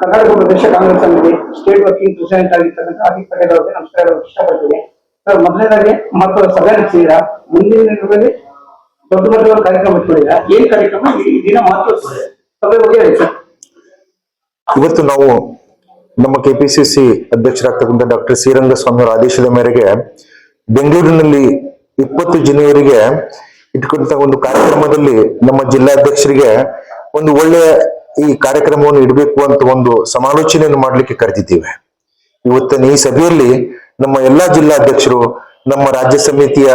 ಕರ್ನಾಟಕ ಪ್ರದೇಶ ಕಾಂಗ್ರೆಸ್ ಸಮಿತಿ state working president ಆಗಿರ್ತಕ್ಕಂಥ ಅಜಿತ್ ಪಟೇಲ್ ಅವರಿಗೆ ನಮಸ್ಕಾರ ಇಷ್ಟಪಡ್ತೀನಿ ಸರ್, ಮೊದಲನೇದಾಗಿ ಮಹತ್ವದ ಸಭೆ ನಡೆಸಿದ್ದೀರಾ? ಮುಂದಿನ ದಿನಗಳಲ್ಲಿ ದೊಡ್ಡ ಮಟ್ಟದ ಕಾರ್ಯಕ್ರಮ ಇಟ್ಕೊಂಡಿದ್ದೀರಾ? ಏನ್ ಕಾರ್ಯಕ್ರಮ? ಈ ದಿನ ಮಹತ್ವದ ಸಭೆ. ಬಗ್ಗೆ ಹೇಳಿ ಸರ್. ಇವತ್ತು ನಾವು ನಮ್ಮ ಕೆಪಿಸಿಸಿ ಅಧ್ಯಕ್ಷರಾಗ್ತಕ್ಕಂಥ ಡಾಕ್ಟರ್ ಶ್ರೀರಂಗಸ್ವಾಮಿ ಅವರ ಆದೇಶದ ಮೇರೆಗೆ ಬೆಂಗಳೂರಿನಲ್ಲಿ ಇಪ್ಪತ್ತು ಜನವರಿಗೆ ಇಟ್ಕೊಂಡ ಒಂದು ಕಾರ್ಯಕ್ರಮದಲ್ಲಿ ನಮ್ಮ ಜಿಲ್ಲಾಧ್ಯಕ್ಷರಿಗೆ ಒಂದು ಒಳ್ಳೆಯ ಈ ಕಾರ್ಯಕ್ರಮವನ್ನು ಇಡಬೇಕು ಅಂತ ಒಂದು ಸಮಾಲೋಚನೆಯನ್ನು ಮಾಡಲಿಕ್ಕೆ ಕರೆದಿದ್ದೇವೆ. ಇವತ್ತಿನ ಈ ಸಭೆಯಲ್ಲಿ ನಮ್ಮ ಎಲ್ಲಾ ಜಿಲ್ಲಾಧ್ಯಕ್ಷರು ನಮ್ಮ ರಾಜ್ಯ ಸಮಿತಿಯ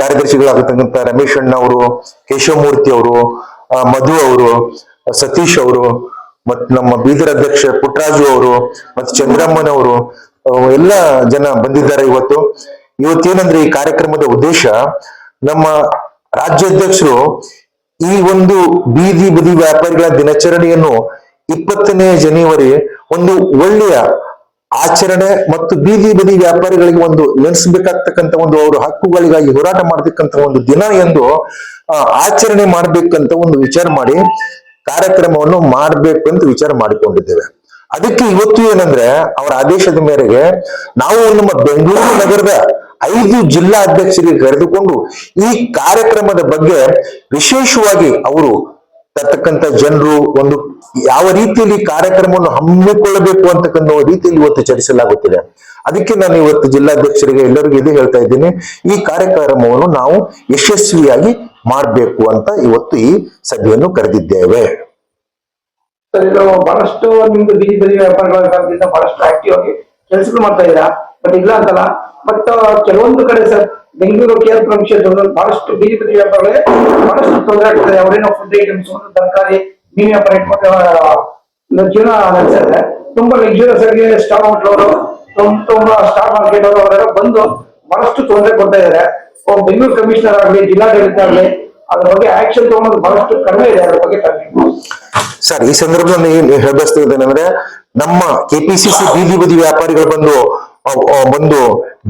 ಕಾರ್ಯದರ್ಶಿಗಳಾಗತಕ್ಕಂಥ ರಮೇಶ್ ಅಣ್ಣ ಅವರು, ಕೇಶವಮೂರ್ತಿ ಅವರು ಮಧು ಅವರು, ಸತೀಶ್ ಅವರು, ಮತ್ ನಮ್ಮ ಬೀದರ್ ಅಧ್ಯಕ್ಷ ಪುಟ್ಟರಾಜು ಅವರು ಮತ್ತು ಚಂದ್ರಮ್ಮನವರು ಅವರು ಎಲ್ಲ ಜನ ಬಂದಿದ್ದಾರೆ ಇವತ್ತು. ಇವತ್ತೇನಂದ್ರೆ ಈ ಕಾರ್ಯಕ್ರಮದ ಉದ್ದೇಶ ನಮ್ಮ ರಾಜ್ಯಾಧ್ಯಕ್ಷರು ಈ ಒಂದು ಬೀದಿ ಬದಿ ವ್ಯಾಪಾರಿಗಳ ದಿನಾಚರಣೆಯನ್ನು ಇಪ್ಪತ್ತನೇ ಜನವರಿ ಒಂದು ಒಳ್ಳೆಯ ಆಚರಣೆ ಮತ್ತು ಬೀದಿ ಬದಿ ವ್ಯಾಪಾರಿಗಳಿಗೆ ಒಂದು ನೆನೆಸಬೇಕಾಗ್ತಕ್ಕಂಥ ಒಂದು ಅವರ ಹಕ್ಕುಗಳಿಗಾಗಿ ಹೋರಾಟ ಮಾಡತಕ್ಕಂಥ ಒಂದು ದಿನ ಎಂದು ಆಚರಣೆ ಮಾಡ್ಬೇಕಂತ ಒಂದು ವಿಚಾರ ಮಾಡಿ ಕಾರ್ಯಕ್ರಮವನ್ನು ಮಾಡಬೇಕು ಅಂತ ವಿಚಾರ ಮಾಡಿಕೊಂಡಿದ್ದೇವೆ. ಅದಕ್ಕೆ ಇವತ್ತು ಏನಂದ್ರೆ, ಅವರ ಆದೇಶದ ಮೇರೆಗೆ ನಾವು ನಮ್ಮ ಬೆಂಗಳೂರು ನಗರದ ಐದು ಜಿಲ್ಲಾ ಅಧ್ಯಕ್ಷರಿಗೆ ಕರೆದುಕೊಂಡು ಈ ಕಾರ್ಯಕ್ರಮದ ಬಗ್ಗೆ ವಿಶೇಷವಾಗಿ ಅವರು ತರ್ತಕ್ಕಂಥ ಜನರು ಒಂದು ಯಾವ ರೀತಿಯಲ್ಲಿ ಕಾರ್ಯಕ್ರಮವನ್ನು ಹಮ್ಮಿಕೊಳ್ಳಬೇಕು ಅಂತಕ್ಕಂಥ ರೀತಿಯಲ್ಲಿ ಇವತ್ತು ಚರ್ಚಿಸಲಾಗುತ್ತಿದೆ. ಅದಕ್ಕೆ ನಾನು ಇವತ್ತು ಜಿಲ್ಲಾಧ್ಯಕ್ಷರಿಗೆ ಎಲ್ಲರಿಗೂ ಇದು ಹೇಳ್ತಾ ಇದ್ದೀನಿ. ಈ ಕಾರ್ಯಕ್ರಮವನ್ನು ನಾವು ಯಶಸ್ವಿಯಾಗಿ ಮಾಡಬೇಕು ಅಂತ ಇವತ್ತು ಈ ಸಭೆಯನ್ನು ಕರೆದಿದ್ದೇವೆ. ಬಹಳಷ್ಟು ನಿಮ್ದು ಬಹಳಷ್ಟು ಆಕ್ಟಿವ್ ಆಗಿ ಕೆಲಸಗಳು ಮಾಡ್ತಾ ಇದ್ದೀರಾ? ಬಟ್ ಇಲ್ಲ ಅಂತಲ್ಲ. ಬಟ್ ಕೆಲವೊಂದು ಕಡೆ ಸರ್, ಬೆಂಗಳೂರು ಕೇರ್ ಪ್ರಮುಖದಲ್ಲಿ ಬಹಳಷ್ಟು ಬೀದಿ ಬದಿ ವ್ಯಾಪಾರಗಳೇ ಬಹಳಷ್ಟು ತೊಂದರೆ ಆಗ್ತದೆ. ಅವರೇನೋ ಫುಡ್ ಐಟಮ್ಸ್ ತರಕಾರಿ, ಮೀನು ವ್ಯಾಪಾರ ಇಟ್ಕೊಂಡು ಜೀವನ ನಡೆಸಿದ್ರೆ ತುಂಬಾ ಲಕ್ಸುರಿಯಸ್ ಆಗಿ ಮಾರ್ಕೆಟ್ ಅವರು ತುಂಬಾ ಸ್ಟಾಕ್ ಮಾರ್ಕೆಟ್ ಅವರು ಅವರೆಲ್ಲ ಬಂದು ಬಹಳಷ್ಟು ತೊಂದರೆ ಕೊಡ್ತಾ ಇದ್ದಾರೆ. ಬೆಂಗಳೂರು ಕಮಿಷನರ್ ಆಗಲಿ, ಜಿಲ್ಲಾಡಳಿತ ಆಗಲಿ, ಅದ್ರ ಬಗ್ಗೆ ಆಕ್ಷನ್ ತಗೊಂಡು ಬಹಳಷ್ಟು ಕಡಿಮೆ ಇದೆ. ಅದ್ರ ಬಗ್ಗೆ ಸರ್, ಈ ಸಂದರ್ಭದಲ್ಲಿ ಏನ್ ಅಂದ್ರೆ ನಮ್ಮ ಕೆಪಿಸಿಸಿ ಬೀದಿ ಬದಿ ವ್ಯಾಪಾರಿಗಳು ಬಂದು ಬಂದು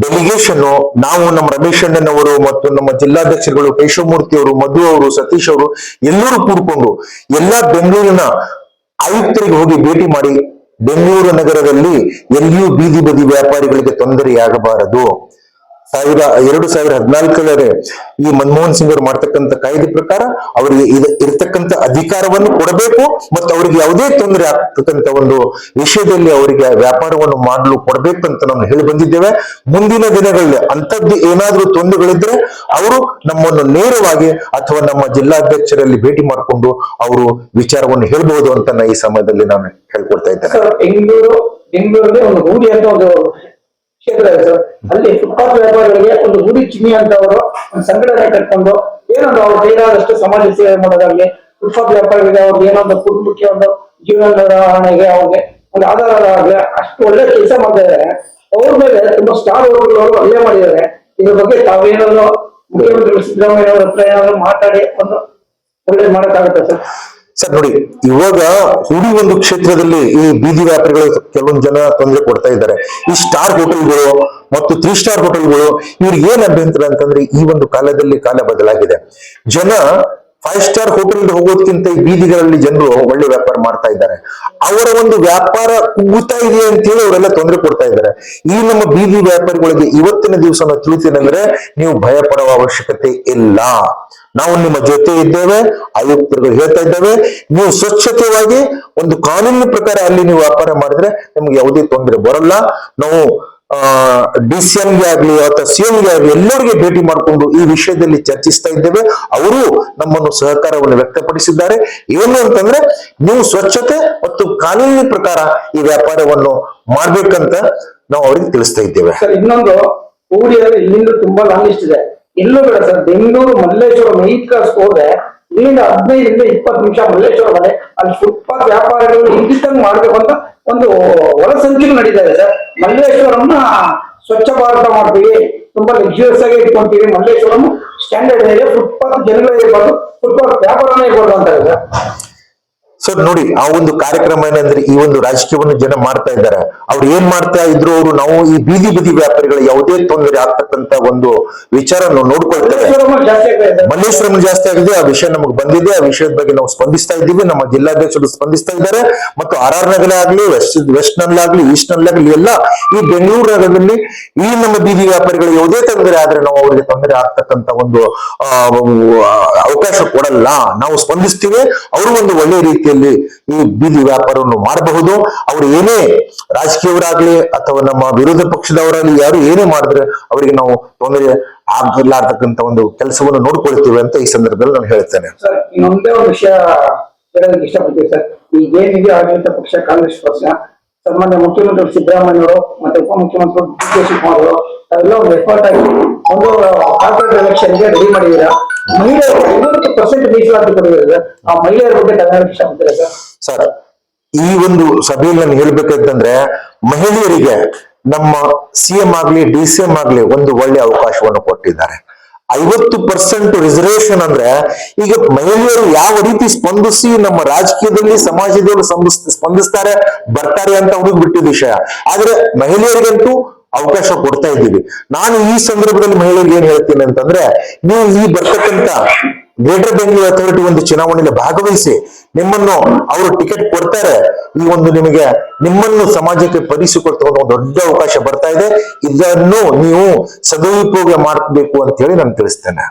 ಡೆಲಿಗೇಷನ್ ನಾವು ನಮ್ಮ ರಮೇಶ್ ಅಣ್ಣನವರು ಮತ್ತು ನಮ್ಮ ಜಿಲ್ಲಾಧ್ಯಕ್ಷರುಗಳು ಕೇಶವಮೂರ್ತಿ ಅವರು, ಮಧು ಅವರು, ಸತೀಶ್ ಅವರು ಎಲ್ಲರೂ ಕೂಡ್ಕೊಂಡು ಎಲ್ಲಾ ಬೆಂಗಳೂರಿನ ಆಯುಕ್ತರಿಗೆ ಹೋಗಿ ಭೇಟಿ ಮಾಡಿ ಬೆಂಗಳೂರು ನಗರದಲ್ಲಿ ಎಲ್ಲಿಯೂ ಬೀದಿ ಬದಿ ವ್ಯಾಪಾರಿಗಳಿಗೆ ತೊಂದರೆಯಾಗಬಾರದು. ಸಾವಿರ, ಎರಡು ಸಾವಿರ ಹದಿನಾಲ್ಕರಲ್ಲಿ ಈ ಮನಮೋಹನ್ ಸಿಂಗ್ ಅವರು ಮಾಡ್ತಕ್ಕಂಥ ಕಾಯ್ದೆ ಪ್ರಕಾರ ಅವರಿಗೆ ಇರತಕ್ಕಂಥ ಅಧಿಕಾರವನ್ನು ಕೊಡಬೇಕು ಮತ್ತು ಅವರಿಗೆ ಯಾವುದೇ ತೊಂದರೆ ಆಗ್ತಕ್ಕಂಥ ಒಂದು ವಿಷಯದಲ್ಲಿ ಅವರಿಗೆ ವ್ಯಾಪಾರವನ್ನು ಮಾಡಲು ಕೊಡಬೇಕು ಅಂತ ನಾವು ಹೇಳಿ ಬಂದಿದ್ದೇವೆ. ಮುಂದಿನ ದಿನಗಳಲ್ಲಿ ಅಂಥದ್ದು ಏನಾದರೂ ತೊಂದರೆಗಳಿದ್ರೆ ಅವರು ನಮ್ಮನ್ನು ನೇರವಾಗಿ ಅಥವಾ ನಮ್ಮ ಜಿಲ್ಲಾಧ್ಯಕ್ಷರಲ್ಲಿ ಭೇಟಿ ಮಾಡಿಕೊಂಡು ಅವರು ವಿಚಾರವನ್ನು ಹೇಳಬಹುದು ಅಂತ ಈ ಸಮಯದಲ್ಲಿ ನಾನು ಹೇಳ್ಕೊಡ್ತಾ ಇದ್ದೇನೆ. ಬೆಂಗಳೂರಲ್ಲಿ ಒಂದು ಗೂಡಿ ಅಂತ ಒಂದು ಕ್ಷೇತ್ರ ಸರ್ ಅಲ್ಲಿ ಫುಟ್ಪಾತ್ ವ್ಯಾಪಾರಿಗಳಿಗೆ ಒಂದು ಗುಡಿ ಚಿನ್ನಿ ಅಂತ ಅವರು ಒಂದು ಸಂಘಟನೆ ಕಟ್ಕೊಂಡು ಏನೊಂದು ಅವ್ರ ಕೈಲಾದಷ್ಟು ಸಮಾಜ ಸೇವೆ ಮಾಡೋದಾಗ್ಲಿ ಫುಟ್ಪಾತ್ ವ್ಯಾಪಾರಿಗಳಿಗೆ ಅವ್ರಿಗೆ ಏನೊಂದು ಕುಟುಂಬಕ್ಕೆ ಒಂದು ಜೀವನ ನಿರ್ವಹಣೆಗೆ ಅವ್ರಿಗೆ ಒಂದು ಆಧಾರ ಆಗಲಿ, ಅಷ್ಟು ಒಳ್ಳೆ ಕೆಲಸ ಮಾಡ್ತಾ ಇದ್ದಾರೆ. ಅವ್ರ ಮೇಲೆ ತುಂಬಾ ಸ್ಟಾರ್ ಅವರು ಅಲ್ಲೇ ಮಾಡಿದ್ದಾರೆ. ಇದ್ರ ಬಗ್ಗೆ ತಾವೇನಾದ್ರು ಮುಖ್ಯಮಂತ್ರಿಗಳು ಸಿದ್ದರಾಮಯ್ಯ ಅವ್ರ ಹತ್ರ ಏನಾದ್ರು ಮಾತಾಡಿ ಒಂದು ಒಳ್ಳೇದು ಮಾಡಕ್ಕಾಗುತ್ತೆ ಸರ್? ಸರ್ ನೋಡಿ, ಇವಾಗ ಹುಡಿ ಒಂದು ಕ್ಷೇತ್ರದಲ್ಲಿ ಈ ಬೀದಿ ವ್ಯಾಪಾರಿಗಳು ಕೆಲವೊಂದು ಜನ ತೊಂದರೆ ಕೊಡ್ತಾ ಇದ್ದಾರೆ. ಈ ಸ್ಟಾರ್ ಹೋಟೆಲ್ಗಳು ಮತ್ತು ತ್ರೀ ಸ್ಟಾರ್ ಹೋಟೆಲ್ಗಳು ಇವ್ರಿಗೆ ಏನ್ ಅಭ್ಯಂತರ ಅಂತಂದ್ರೆ ಈ ಒಂದು ಕಾಲದಲ್ಲಿ ಕಾಲ ಬದಲಾಗಿದೆ. ಜನ ಫೈವ್ ಸ್ಟಾರ್ ಹೋಟೆಲ್ ಹೋಗೋದಕ್ಕಿಂತ ಈ ಬೀದಿಗಳಲ್ಲಿ ಜನರು ಒಳ್ಳೆ ವ್ಯಾಪಾರ ಮಾಡ್ತಾ ಇದ್ದಾರೆ. ಅವರ ಒಂದು ವ್ಯಾಪಾರ ಕುಗ್ಗುತ್ತಾ ಇದೆ ಅಂತ ಹೇಳಿ ಅವರೆಲ್ಲ ತೊಂದರೆ ಕೊಡ್ತಾ ಇದ್ದಾರೆ. ಈ ನಮ್ಮ ಬೀದಿ ವ್ಯಾಪಾರಿಗಳಿಗೆ ಇವತ್ತಿನ ದಿವಸ ತಿಳಿತೇನೆಂದ್ರೆ ನೀವು ಭಯ ಪಡುವ ಅವಶ್ಯಕತೆ ಇಲ್ಲ. ನಾವು ನಿಮ್ಮ ಜೊತೆ ಇದ್ದೇವೆ, ಆಯುಕ್ತರುಗಳು ಹೇಳ್ತಾ ಇದ್ದೇವೆ. ನೀವು ಸ್ವಚ್ಛತೆಯಾಗಿ ಒಂದು ಕಾನೂನಿನ ಪ್ರಕಾರ ಅಲ್ಲಿ ನೀವು ವ್ಯಾಪಾರ ಮಾಡಿದ್ರೆ ನಿಮ್ಗೆ ಯಾವುದೇ ತೊಂದರೆ ಬರಲ್ಲ. ನಾವು ಡಿ ಸಿ ಗೆ ಆಗ್ಲಿ ಅಥವಾ ಸಿ ಗೆ ಆಗ್ಲಿ ಎಲ್ಲರಿಗೆ ಭೇಟಿ ಮಾಡಿಕೊಂಡು ಈ ವಿಷಯದಲ್ಲಿ ಚರ್ಚಿಸ್ತಾ ಇದ್ದೇವೆ. ಅವರು ನಮ್ಮನ್ನು ಸಹಕಾರವನ್ನು ವ್ಯಕ್ತಪಡಿಸಿದ್ದಾರೆ. ಏನು ಅಂತಂದ್ರೆ ನೀವು ಸ್ವಚ್ಛತೆ ಮತ್ತು ಕಾನೂನಿನ ಪ್ರಕಾರ ಈ ವ್ಯಾಪಾರವನ್ನು ಮಾಡ್ಬೇಕಂತ ನಾವು ಅವ್ರಿಗೆ ತಿಳಿಸ್ತಾ ಇದ್ದೇವೆ. ಇನ್ನೊಂದು ಇಲ್ಲಿಂದ ತುಂಬಾ ಲಾಂಗ್ ಇದೆ. ಎಲ್ಲೂ ಬೇಡ ಸರ್. ಬೆಂಗಳೂರು ಮಲ್ಲೇಶ್ವರ ಮೈಟ್ ಕ್ಲಾಸ್ ಹೋದ್ರೆ ಇಲ್ಲಿಂದ ಹದಿನೈದರಿಂದ ಇಪ್ಪತ್ತು ನಿಮಿಷ ಮಲ್ಲೇಶ್ವರ ಮನೆ ಅಲ್ಲಿ ಫುಟ್ಪಾತ್ ವ್ಯಾಪಾರಿಗಳು ಹಿಂದಿದ್ದಂಗೆ ಮಾಡ್ಬೇಕು ಅಂತ ಒಂದು ಒಳಸಂಚಿಕೆ ನಡೀತಾ ಇದೆ ಸರ್. ಮಲ್ಲೇಶ್ವರಂನ ಸ್ವಚ್ಛ ಭಾರತ ಮಾಡ್ತೀವಿ. ತುಂಬಾ ಲಕ್ಸುರಿಯಸ್ ಆಗಿ ಇಟ್ಕೊಂತೀವಿ. ಮಲ್ಲೇಶ್ವರಂ ಸ್ಟ್ಯಾಂಡರ್ಡ್ ಇದೆ. ಫುಟ್ಪಾತ್ ಜನಗಳೇ ಇರ್ಬಾರ್ದು. ಫುಟ್ಪಾತ್ ವ್ಯಾಪಾರನೇ ಇರ್ಬಾರ್ದು ಅಂತ ಸರ್. ಸರ್ ನೋಡಿ ಆ ಒಂದು ಕಾರ್ಯಕ್ರಮ ಏನಂದ್ರೆ ಈ ಒಂದು ರಾಜಕೀಯವನ್ನು ಜನ ಮಾಡ್ತಾ ಇದ್ದಾರೆ. ಅವ್ರು ಏನ್ ಮಾಡ್ತಾ ಇದ್ರು ಅವರು ನಾವು ಈ ಬೀದಿ ಬದಿ ವ್ಯಾಪಾರಿಗಳ ಯಾವುದೇ ತೊಂದರೆ ಆಗ್ತಕ್ಕಂತ ಒಂದು ವಿಚಾರ ನಾವು ನೋಡ್ಕೊಳ್ತೇವೆ. ಮಲ್ಲೇಶ್ವರಂ ಜಾಸ್ತಿ ಆಗಿದೆ ಆ ವಿಷಯ ನಮಗೆ ಬಂದಿದೆ ಆ ವಿಷಯದ ಬಗ್ಗೆ ನಾವು ಸ್ಪಂದಿಸ್ತಾ ಇದ್ದೀವಿ ನಮ್ಮ ಜಿಲ್ಲಾಧ್ಯಕ್ಷರು ಸ್ಪಂದಿಸ್ತಾ ಇದ್ದಾರೆ ಮತ್ತು ಆರ್ ಆರ್ ನಗರ ಆಗ್ಲಿ ವೆಸ್ಟ್ ವೆಸ್ಟ್ ನಲ್ಲಾಗ್ಲಿ ಈಸ್ಟ್ ನಲ್ಲಾಗ್ಲಿ ಎಲ್ಲ ಈ ಬೆಂಗಳೂರು ನಗರದಲ್ಲಿ ಈ ನಮ್ಮ ಬೀದಿ ವ್ಯಾಪಾರಿಗಳು ಯಾವುದೇ ತೊಂದರೆ ಆದ್ರೆ ನಾವು ಅವರಿಗೆ ತೊಂದರೆ ಆಗ್ತಕ್ಕಂತ ಒಂದು ಅವಕಾಶ ಕೊಡಲ್ಲ. ನಾವು ಸ್ಪಂದಿಸ್ತೀವಿ ಅವರು ಒಂದು ಒಳ್ಳೆ ರೀತಿಯಲ್ಲಿ ಈ ಬೀದಿ ವ್ಯಾಪಾರವನ್ನು ಮಾಡಬಹುದು. ಅವರು ಏನೇ ರಾಜಕೀಯವರಾಗ್ಲಿ ಅಥವಾ ನಮ್ಮ ವಿರೋಧ ಪಕ್ಷದವರಾಗ್ಲಿ ಯಾರು ಏನೇ ಮಾಡಿದ್ರೆ ಅವರಿಗೆ ನಾವು ತೊಂದರೆ ಆಗಲಾರ್ದಕ್ಕಂತ ಒಂದು ಕೆಲಸವನ್ನು ನೋಡ್ಕೊಳ್ತೀವಿ ಅಂತ ಈ ಸಂದರ್ಭದಲ್ಲಿ ನಾನು ಹೇಳ್ತೇನೆ. ವಿಷಯ ಇಷ್ಟಪಡ್ತೀವಿ ಸರ್. ಈ ಏನಿದೆ ಆಡಳಿತ ಪಕ್ಷ, ಕಾಂಗ್ರೆಸ್ ಪಕ್ಷ ಸನ್ಮಾನ್ಯ ಮುಖ್ಯಮಂತ್ರಿ ಸಿದ್ದರಾಮಯ್ಯ ಅವರು ಮತ್ತೆ ಉಪಮುಖ್ಯಮಂತ್ರಿ ಡಿ ಕೆ ಶಿವಕುಮಾರ್ ಅವರು ತಾವೆಲ್ಲ ಒಂದು ಎಫರ್ಟ್ ಆಗಿ ಒಂದು ಕಾರ್ಪೊರೇಟ್ ಎಲೆಕ್ಷನ್ಗೆ ರೆಡಿ ಮಾಡಿದ್ದೀರಾ? ಮಹಿಳೆಯರು ಪರ್ಸೆಂಟ್ ಮೀಸಲಾತಿ ಆ ಮಹಿಳೆಯರ ಸರ್. ಈ ಒಂದು ಸಭೆಯಲ್ಲಿ ನಾನು ಹೇಳ್ಬೇಕಂತಂದ್ರೆ ಮಹಿಳೆಯರಿಗೆ ನಮ್ಮ ಸಿಎಂ ಆಗ್ಲಿ ಡಿ ಸಿ ಎಂ ಆಗ್ಲಿ ಒಂದು ಒಳ್ಳೆ ಅವಕಾಶವನ್ನು ಕೊಟ್ಟಿದ್ದಾರೆ. ಐವತ್ತು ಪರ್ಸೆಂಟ್ ರಿಸರ್ವೇಶನ್ ಅಂದ್ರೆ ಈಗ ಮಹಿಳೆಯರು ಯಾವ ರೀತಿ ಸ್ಪಂದಿಸಿ ನಮ್ಮ ರಾಜಕೀಯದಲ್ಲಿ, ಸಮಾಜದಲ್ಲಿ ಸ್ಪಂದಿಸ್- ಸ್ಪಂದಿಸ್ತಾರೆ, ಬರ್ತಾರೆ ಅಂತ ಅವ್ರಿಗೆ ಬಿಟ್ಟಿದ್ದ ವಿಷಯ. ಆದ್ರೆ ಮಹಿಳೆಯರಿಗಂತೂ ಅವಕಾಶ ಕೊಡ್ತಾ ಇದ್ದೀವಿ. ನಾನು ಈ ಸಂದರ್ಭದಲ್ಲಿ ಮಹಿಳೆಯರಿಗೆ ಏನ್ ಹೇಳ್ತೀನಿ ಅಂತಂದ್ರೆ, ನೀವು ಈ ಬರ್ತಕ್ಕಂತ ಗ್ರೇಟರ್ ಬೆಂಗಳೂರು ಅಥಾರಿಟಿ ಒಂದು ಚುನಾವಣೆಯಲ್ಲಿ ಭಾಗವಹಿಸಿ, ನಿಮ್ಮನ್ನು ಅವರು ಟಿಕೆಟ್ ಕೊಡ್ತಾರೆ. ಈ ಒಂದು ನಿಮಗೆ, ನಿಮ್ಮನ್ನು ಸಮಾಜಕ್ಕೆ ಪರಿಸಿಕೊಳ್ತಾ ಒಂದು ದೊಡ್ಡ ಅವಕಾಶ ಬರ್ತಾ ಇದೆ. ಇದನ್ನು ನೀವು ಸದುಪಯೋಗ ಮಾಡಬೇಕು ಅಂತ ಹೇಳಿ ನಾನು ತಿಳಿಸ್ತೇನೆ.